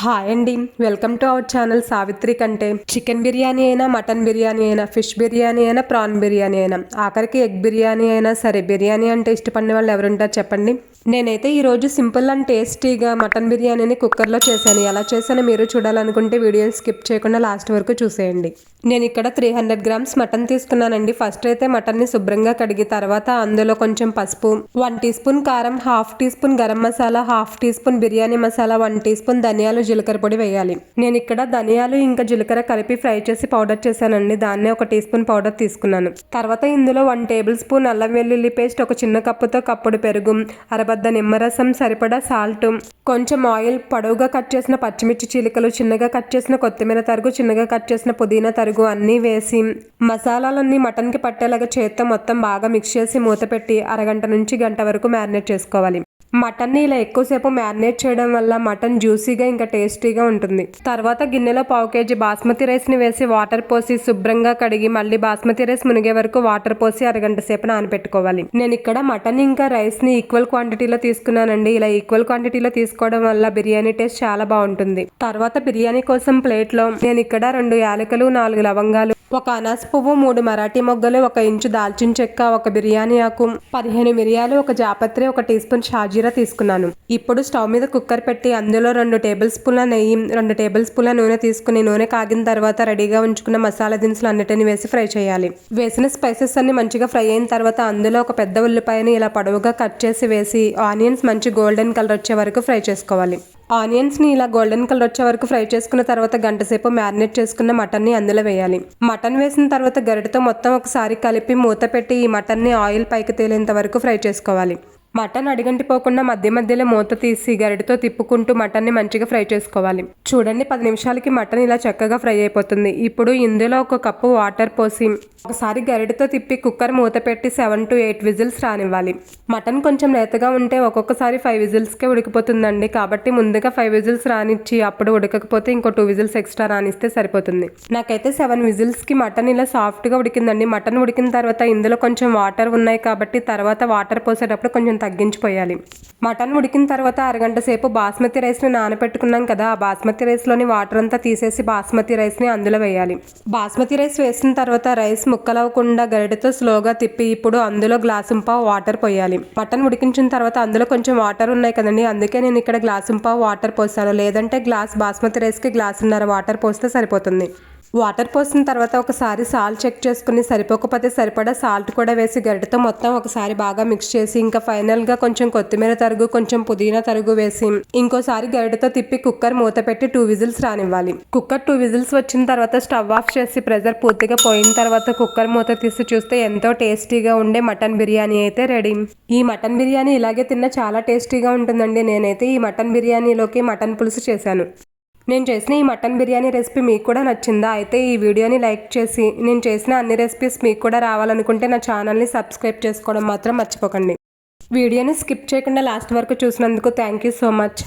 Hi అండి. Welcome to our channel Savitri కంటే. Chicken biryani అయినా మటన్ బిర్యానీ అయినా ఫిష్ బిర్యానీ అయినా ప్రాన్ బిర్యానీ అయినా. ఆఖరికి ఎగ్ బిర్యానీ అయినా సరే బిర్యానీ అంటే ఇష్టపడిన వాళ్ళు ఎవరుంటారు చెప్పండి. నేనైతే ఈరోజు సింపుల్ అండ్ టేస్టీగా మటన్ బిర్యానీని కుక్కర్లో చేశాను. ఎలా చేశానో మీరు చూడాలనుకుంటే వీడియోని స్కిప్ చేయకుండా లాస్ట్ వరకు చూసేయండి. నేను ఇక్కడ త్రీ హండ్రెడ్ గ్రామ్స్ మటన్ తీసుకున్నానండి. ఫస్ట్ అయితే మటన్ని శుభ్రంగా కడిగి తర్వాత అందులో కొంచెం పసుపు వన్ టీ స్పూన్ కారం half teaspoon garam masala half teaspoon biryani masala one teaspoon ధనియాలు జీలకర్ర పొడి వేయాలి. నేను ఇక్కడ ధనియాలు ఇంకా జీలకర్ర కలిపి ఫ్రై చేసి పౌడర్ చేశానండి. దాన్నే ఒక టీ స్పూన్ పౌడర్ తీసుకున్నాను. తర్వాత ఇందులో వన్ టేబుల్ స్పూన్ అల్లం వెల్లుల్లి పేస్ట్ ఒక చిన్న కప్పుతో కప్పుడు పెరుగు అరబద్ద నిమ్మరసం సరిపడా సాల్ట్ కొంచెం ఆయిల్ పొడవుగా కట్ చేసిన పచ్చిమిర్చి చీలికలు చిన్నగా కట్ చేసిన కొత్తిమీర తరుగు చిన్నగా కట్ చేసిన పుదీనా తరుగు అన్నీ వేసి మసాలాలన్నీ మటన్కి పట్టేలాగా చేత్తో మొత్తం బాగా మిక్స్ చేసి మూత పెట్టి అరగంట నుంచి గంట వరకు మ్యారినేట్ చేసుకోవాలి. మటన్ని ఇలా ఎక్కువసేపు మ్యారినేట్ చేయడం వల్ల మటన్ జ్యూసీగా ఇంకా టేస్టీగా ఉంటుంది. తర్వాత గిన్నెలో పావు కేజీ బాస్మతి రైస్ని వేసి వాటర్ పోసి శుభ్రంగా కడిగి మళ్ళీ బాస్మతి రైస్ మునిగే వరకు వాటర్ పోసి అరగంట సేపు నానబెట్టుకోవాలి. నేను ఇక్కడ మటన్ ఇంకా రైస్ని ఈక్వల్ క్వాంటిటీలో తీసుకున్నానండి. ఇలా ఈక్వల్ క్వాంటిటీలో తీసుకోవడం వల్ల బిర్యానీ టేస్ట్ చాలా బాగుంటుంది. తర్వాత బిర్యానీ కోసం ప్లేట్లో నేను ఇక్కడ రెండు యాలకులు నాలుగు లవంగాలు ఒక అనాస పువ్వు మూడు మరాఠీ మొగ్గలు ఒక ఇంచు దాల్చిన చెక్క ఒక బిర్యానీ ఆకు పదిహేను మిరియాలు ఒక జాపత్రి ఒక టీ స్పూన్ షాజీరా తీసుకున్నాను. ఇప్పుడు స్టవ్ మీద కుక్కర్ పెట్టి అందులో రెండు టేబుల్ స్పూన్ల నెయ్యి రెండు టేబుల్ స్పూన్ల నూనె తీసుకుని నూనె కాగిన తర్వాత రెడీగా ఉంచుకున్న మసాలా దినుసులు అన్నిటిని వేసి ఫ్రై చేయాలి. వేసిన స్పైసెస్ అన్ని మంచిగా ఫ్రై అయిన తర్వాత అందులో ఒక పెద్ద ఉల్లిపాయని ఇలా పొడవుగా కట్ చేసి వేసి ఆనియన్స్ మంచి గోల్డెన్ కలర్ వచ్చే వరకు ఫ్రై చేసుకోవాలి. ఆనియన్స్ని ఇలా గోల్డెన్ కలర్ వచ్చే వరకు ఫ్రై చేసుకున్న తర్వాత గంట సేపు మ్యారినేట్ చేసుకున్న మటన్ని అందులో వేయాలి. మటన్ వేసిన తర్వాత గరిటతో మొత్తం ఒకసారి కలిపి మూత పెట్టి ఈ మటన్ని ఆయిల్ పైకి తేలేంత వరకు ఫ్రై చేసుకోవాలి. మటన్ అడిగంటిపోకుండా మధ్య మధ్యలో మూత తీసి గరిటతో తిప్పుకుంటూ మటన్ని మంచిగా ఫ్రై చేసుకోవాలి. చూడండి పది నిమిషాలకి మటన్ ఇలా చక్కగా ఫ్రై అయిపోతుంది. ఇప్పుడు ఇందులో ఒక కప్పు వాటర్ పోసి ఒకసారి గరిటతో తిప్పి కుక్కర్ మూత పెట్టి సెవెన్ టు ఎయిట్ విజిల్స్ రానివ్వాలి. మటన్ కొంచెం లేతగా ఉంటే ఒక్కొక్కసారి ఫైవ్ విజిల్స్కే ఉడికిపోతుందండి. కాబట్టి ముందుగా ఫైవ్ విజిల్స్ రానిచ్చి అప్పుడు ఉడకకపోతే ఇంకో టూ విజిల్స్ ఎక్స్ట్రా రానిస్తే సరిపోతుంది. నాకైతే సెవెన్ విజిల్స్కి మటన్ ఇలా సాఫ్ట్గా ఉడికిందండి. మటన్ ఉడికిన తర్వాత ఇందులో కొంచెం వాటర్ ఉన్నాయి కాబట్టి తర్వాత వాటర్ పోసేటప్పుడు కొంచెం తగ్గించిపోయాలి. మటన్ ఉడికిన తర్వాత అరగంట సేపు బాస్మతి రైస్ని నానబెట్టుకున్నాం కదా ఆ బాస్మతి రైస్లోని వాటర్ అంతా తీసేసి బాస్మతి రైస్ని అందులో వేయాలి. బాస్మతి రైస్ వేసిన తర్వాత రైస్ ముక్కలవ్వకుండా గరిటెతో స్లోగా తిప్పి ఇప్పుడు అందులో గ్లాసుంపావు వాటర్ పోయాలి. మటన్ ఉడికించిన తర్వాత అందులో కొంచెం వాటర్ ఉన్నాయి కదండి అందుకే నేను ఇక్కడ గ్లాసుంపావు వాటర్ పోసాను లేదంటే గ్లాస్ బాస్మతి రైస్కి గ్లాసున్నర వాటర్ పోస్తే సరిపోతుంది. వాటర్ పోసిన తర్వాత ఒకసారి సాల్ట్ చెక్ చేసుకుని సరిపోకపోతే సరిపడా సాల్ట్ కూడా వేసి గరిటతో మొత్తం ఒకసారి బాగా మిక్స్ చేసి ఇంకా ఫైనల్గా కొంచెం కొత్తిమీర తరుగు కొంచెం పుదీనా తరుగు వేసి ఇంకోసారి గరిటతో తిప్పి కుక్కర్ మూత పెట్టి టూ విజిల్స్ రానివ్వాలి. కుక్కర్ టూ విజిల్స్ వచ్చిన తర్వాత స్టవ్ ఆఫ్ చేసి ప్రెజర్ పూర్తిగా పోయిన తర్వాత కుక్కర్ మూత తీసి చూస్తే ఎంతో టేస్టీగా ఉండే మటన్ బిర్యానీ అయితే రెడీ ఈ మటన్ బిర్యానీ ఇలాగే తిన్న చాలా టేస్టీగా ఉంటుందండి. నేనైతే ఈ మటన్ బిర్యానీలోకి మటన్ పులుసు చేశాను. నేను చేసిన ఈ మటన్ బిర్యానీ రెసిపీ మీకు కూడా నచ్చిందా? అయితే ఈ వీడియోని లైక్ చేసి నేను చేసిన అన్ని రెసిపీస్ మీకు కూడా రావాలనుకుంటే నా ఛానల్ని సబ్స్క్రైబ్ చేసుకోవడం మాత్రం మర్చిపోకండి. వీడియోని స్కిప్ చేయకుండా లాస్ట్ వరకు చూసినందుకు థ్యాంక్ యూ సో మచ్.